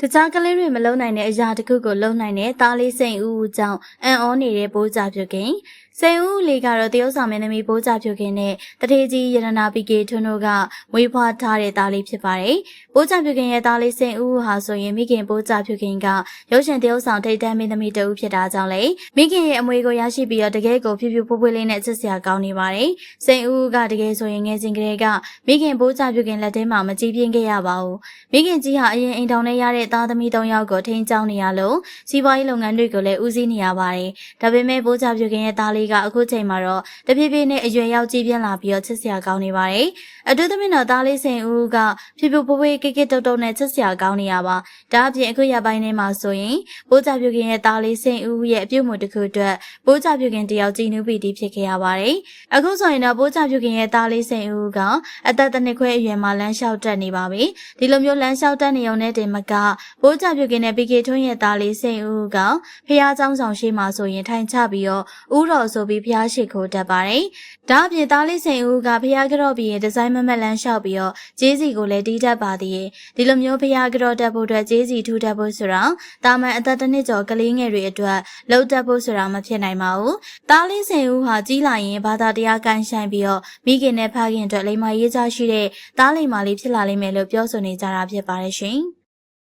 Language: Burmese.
တခြားကလေးတွေမလုံနိုင်တဲ့အရာတစ်ခုကိုလုံနိုင်တဲ့သားလေးစိန်ဦးဦးကြောင့်အံ့ဩနေတဲ့ပိုးကြပြုခင် စိန်ဦးလေးကတော့တရုတ်ဆောင်မင်းသမီးပိုးကြပြုခင်နဲ့တထေးကြီးရတနာပီကေထွန်းတို့ကမွေးဖွားထားတဲ့သားလေးဖြစ်ပါတယ်။ပိုးကြပြုခင်ရဲ့သားလေးစိန်ဦးဦးဟာဆိုရင်မိခင်ပိုးကြပြုခင်ကရုပ်ရှင်တရုတ်ဆောင်ထိတ်တန်းမင်းသမီးတဦးဖြစ်တာကြောင့်လေမိခင်ရဲ့အမွေကိုရရှိပြီးတော့တကယ်ကိုဖြူဖြူဖွေးဖွေးလေးနဲ့ချစ်စရာကောင်းနေပါတယ်။စိန်ဦးဦးကတကယ်ဆိုရင်ငယ်စဉ်ကလေးကမိခင်ပိုးကြပြုခင်လက်ထဲမှာမကြည့်ပြင်းခဲ့ရပါဘူး။မိခင်ကြီးဟာအရင်အိမ်ထောင်ထဲရတဲ့သားသမီး၃ယောက်ကိုထိန်းကျောင်းနေရလို့စီးပွားရေးလုပ်ငန်းတွေကိုလည်းဦးစီးနေရပါတယ်။ဒါပေမဲ့ပိုးချပြုခင်ရဲ့သားလေးကအခုချိန်မှာတော့တဖြည်းဖြည်းနဲ့အရွယ်ရောက်ကြီးပြင်းလာပြီးတော့ချစ်စရာကောင်းနေပါတယ်။အထူးသဖြင့်တော့သားလေးစိန်ဦးကဖြူဖြူဖွေးဖွေးကိကိတုတ်တုတ်နဲ့ချစ်စရာကောင်းနေရပါ။ဒါအပြင်အခုရပိုင်းထဲမှာဆိုရင်ပိုးချပြုခင်ရဲ့သားလေးစိန်ဦးရဲ့အပြုတ်မှုတစ်ခုအတွက်ပိုးချပြုခင်တယောက်ကြည်နူးပြီးတီးဖြစ်ခဲ့ရပါတယ်။အခုဆိုရင်တော့ပိုးချပြုခင်ရဲ့သားလေးစိန်ဦးကအသက်တစ်နှစ်ခွဲအရွယ်မှာလမ်းလျှောက်တက်နေပါပြီ။ဒီလိုမျိုးလမ်းလျှောက်တက်နေုံနဲ့တင်မကပိုးချပြုခင်နဲ့ပီကေထွန်းရဲ့သားလေးစိန်ဦးကဖះเจ้าဆောင်ရှိမှဆိုရင်ထိုင်ချပြီးတော့ဥတော်ဆို ိုပြီးဖះရှိခိုးတတ်ပါတယ်။ဒါအပြင်သားလေးစိန်ဦးကဖះကြော့ပြီးရင်ဒီဇိုင်းမမက်လန်းလျှောက်ပြီးတော့ဂျေးစီကိုလည်းတီးတတ်ပါသေးတယ်။ဒီလိုမျိုးဖះကြော့တက်ဖို့အတွက်ဂျေးစီထူတတ်ဖို့ဆိုတာတာမန်အသက်တစ်နှစ်ကျော်ကလေးငယ်တွေအတွက်လှုပ်တက်ဖို့ဆိုတာမဖြစ်နိုင်ပါဘူး။သားလေးစိန်ဦးဟာကြီးလာရင်ဘာသာတရားကန်ဆိုင်ပြီးတော့မိခင်နဲ့ဖခင်အတွက်လိမ္မာရေးကြရှိတဲ့သားလိမ္မာလေးဖြစ်လာလိမ့်မယ်လို့ပြောဆိုနေကြတာဖြစ်ပါတယ်ရှင်။